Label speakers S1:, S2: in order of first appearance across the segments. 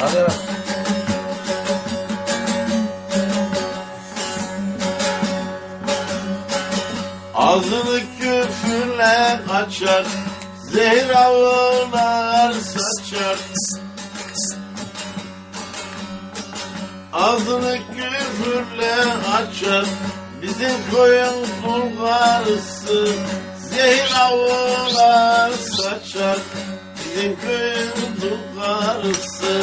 S1: Hadi.
S2: Ağzını küfürle açar Zehir ağlar saçar Ağzını küfürle açar Bizim koyun bulgarısı Zehir ağlar saçar Bizim köyün bulgarısı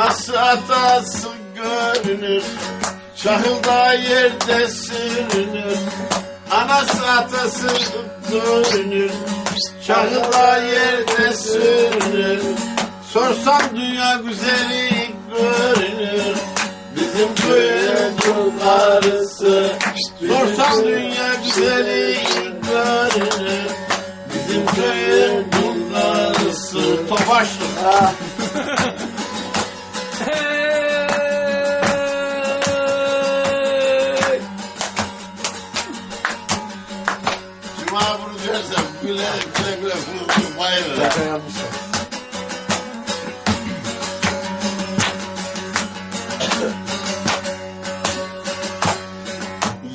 S2: Anası atası görünür Çahılda yerde sürünür. Anası atası görünür Çahılda yerde sürünür. Sorsam dünya güzeli görünür Bizim köyün kullarısı Sorsam dünya güzeli görünür Bizim köyün kullarısı Topaşlık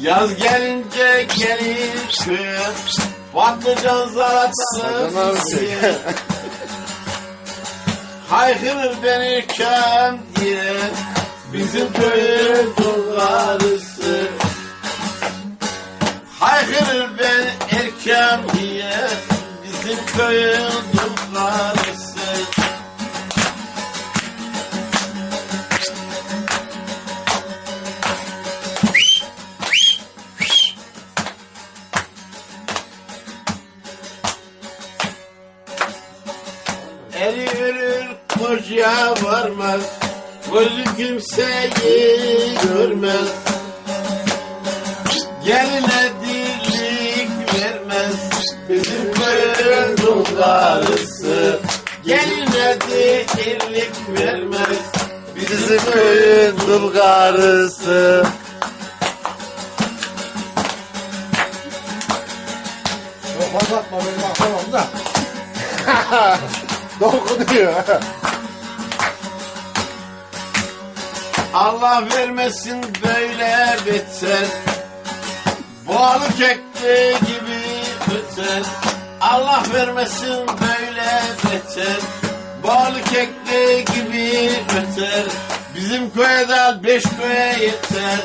S2: Yaz gelince gelir kış Patlıcan diye Haykırır beni kem diye Bizim köyün kullarısı Haykırır beni erkem diye Bizim köyün kullarısı Eli yürür koca varmaz. Gözü kimseyi görmez. Geline köyün dulgarısı Geline dilik vermez
S1: Bizim köyün dulgarısı. Yok fazla atma benim aklımım da. Dokunuyor.
S2: Allah vermesin böyle beter Boğalı kekli gibi öter Allah vermesin böyle beter Boğalı kekli gibi öter Bizim köye de beş köye yeter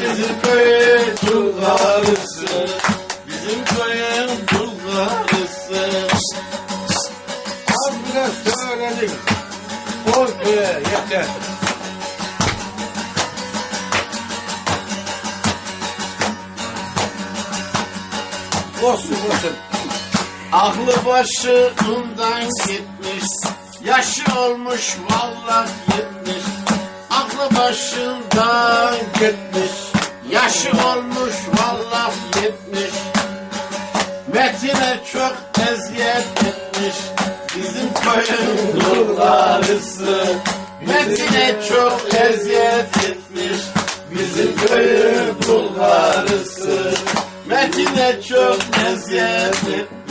S2: Bizim köyün dulgarısı Bizim köyün dulgarısı
S1: Az biraz söyledik. Ol köye yeter. Olsun olsun.
S2: Aklı başından gitmiş Yaşı olmuş vallahi yetmiş. Aklı başından gitmiş Yaşı olmuş vallahi yetmiş. Metine çok eziyet etmiş Bizim köyün dulgarısı Metine çok eziyet etmiş Bizim köyün dulgarısı Metine çok eziyet etmiş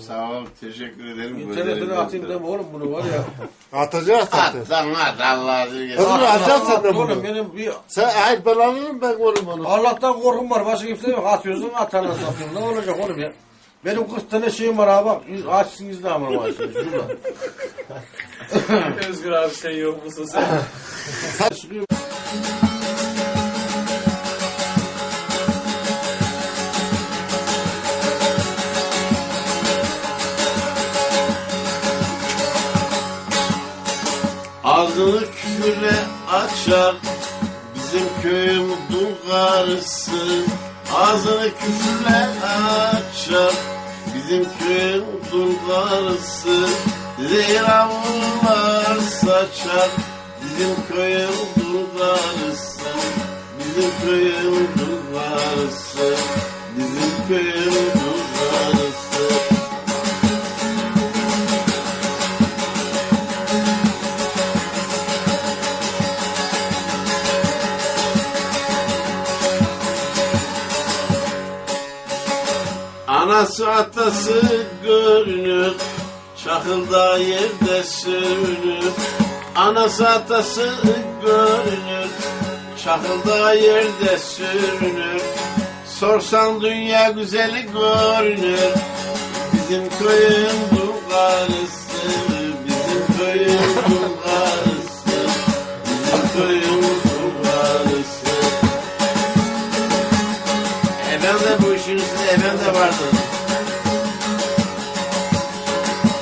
S1: sağlık.
S2: sağ ol teşekkür ederim
S1: İnternetine atayım deme oğlum bunu var ya.
S3: Atacağız zaten.
S2: At lan at Allah'ı
S3: Öbürü
S2: seversen.
S3: atacağız sen de
S1: Oğlum
S3: bunu.
S1: benim bir
S3: Sen hayır ben alırım ben korum onu.
S1: Allah'tan korkum var. Başka kimse yok. Atıyorsun atarla satıyorsun. Ne olacak oğlum ya? Benim 40 tane şeyim var ha bak. Yüz- Açsın izle ama bak şimdi. Şurada.
S4: Özgür abi sen yok musun sen?
S2: Ağzını küfürle açar Bizim köyün dulgarısı Ağzını küfürle açar Bizim köyün dulgarısı Zeyravlar saçar Bizim köyün dulgarısı Bizim köyün duvarısı Bizim köyün duvarısı Anası atası görünür Çakılda yerde sürünür. Anası atası görünür Çakılda yerde sürünür. Sorsan dünya güzeli görünür Bizim köyün duvarısı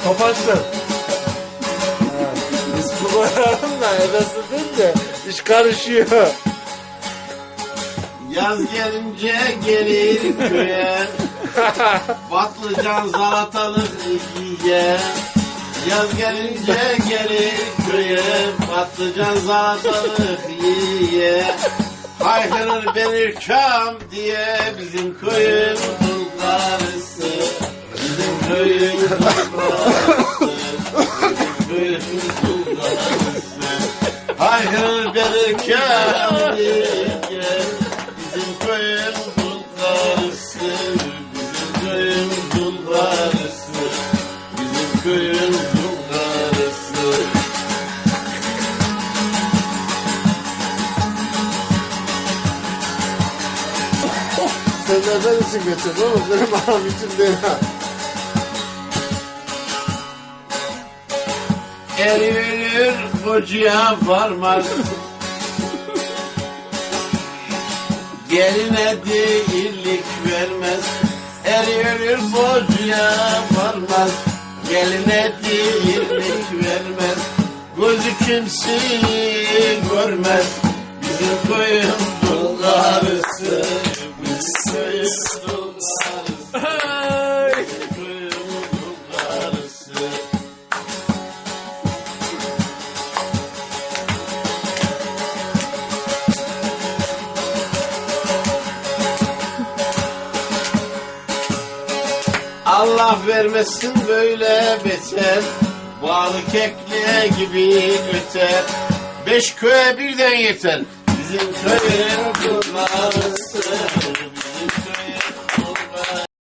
S3: Kapatsın. Biz bu koyalım da evesi değil de iş karışıyor.
S2: Yaz gelince gelir köye. Patlıcan salatalık yiye Yaz gelince gelir köye. Patlıcan salatalık yiye Haykırır beni kam diye Bizim köyün bulgarısı Bizim köyün bulgarısı Kam diye Bizim köyün bulgarısı Bizim köyün bulgarısı Bizim köyün bulgarısı
S3: Sen neden için geçiyorsun oğlum? Benim ağam için değil ha.
S2: Erilir kocaya varmaz Geline değillik vermez. Erilir kocaya varmaz. Geline değillik vermez. Gözü kimseyi görmez. Bizim köyün dulgarısı Bizim köyün dulgarısı Allah vermesin böyle beter. Bağlı kekliğe gibi öter Beş köye birden yeter. Bizim köyün kızlarısı